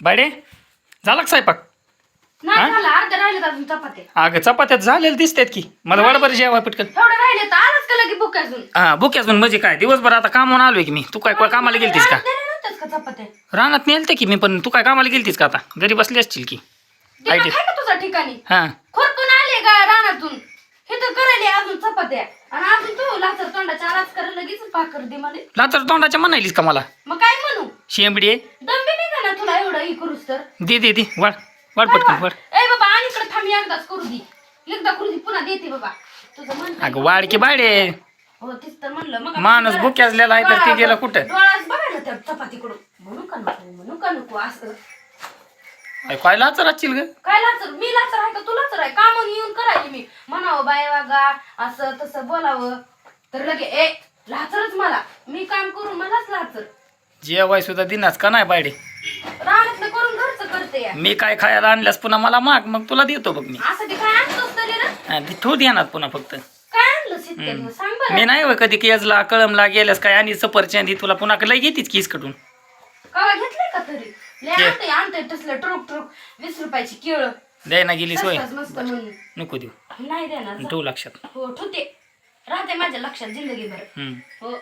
बाडे झाला का स्वयंपाक? नाही झालं. अर्ध्या राहिले अजून चपात्या. अगं चपात्यात झालेलं दिसतात की. मला वडभर जेवा पटकन. एवढं राहिले तर आलंच का लगे बुक अजून? हा बुक अजून म्हणजे काय? दिवसभर आता कामावून आलोय की मी. तू काय कामाला गेलतीस का? रानात दिल्या नव्हत्याच का चपात्या? रानात नेलते की मी पण तू काय कामाला गेलतीस का आता? घरी बसली असतील की. आहे का तुझ्या ठिकाणी? हा. खोरकून आले का रानातून? हे तर करायले अजून चपात्या. आणि अजून तू लाचर तोंडाच्या आलाच करायला लगेच पाकर दे म्हणे. लातर तोंडाच्या म्हणालीस का मला? मग काय म्हणू? शेंबडी आहे नाही का ना तुला एवढं तर दे दे दे. वाढ. वाढ पटकन वाढ. ए बाबा आणि इकडे थांब एकदाच करू दे. एकदा करू दे पुन्हा देते बाबा. तुझं म्हणणं अगं वाढ की बाडे हो तेच तर म्हणलं. मग माणूस बुक्याजलेला आहे तर ते गेलं कुठं? डोळाच बघायला त्या चपातीकडून. म्हणू का नको म्हणू का नको असं. अय, काय लाचर असतील ग? काय लाचर? मी लाचर आहे का? तू लाचर आहे? कामून येऊन करायची मी. म्हणावं बाय वागा असं तसं बोलावं. तर लगे ए लाचरच मला. मी काम करून मलाच लाचर. जेवाय सुद्धा दिनाच का नाही बायडे? घरचं करते. या मी काय खायला आणल्यास पुन्हा मला माग मग तुला देतो बघ मी. असं ते काय आणतोस तरी ना? हा, ते देणार पुन्हा फक्त. काय आणलं शेतकरी सांग मी बरं नाही होय कधी केजला कळमला गेल्यास काय आणि सफरचंदी तुला पुन्हा लय घेतीच कीस कटून कवा घेतलंय का तरी? लय घे. आणतंय आणतंय तसलं ट्रुक ट्रुक. वीस रुपयाची केळ. द्याय ना गेलीस होय स्वस्तात मस्त म्हणून. नको देऊ. नाही देणार जा. ठेवू लक्षात. हो ठेवते. राहते माझ्या लक्षात जिंदगीभर. हम्म. हो.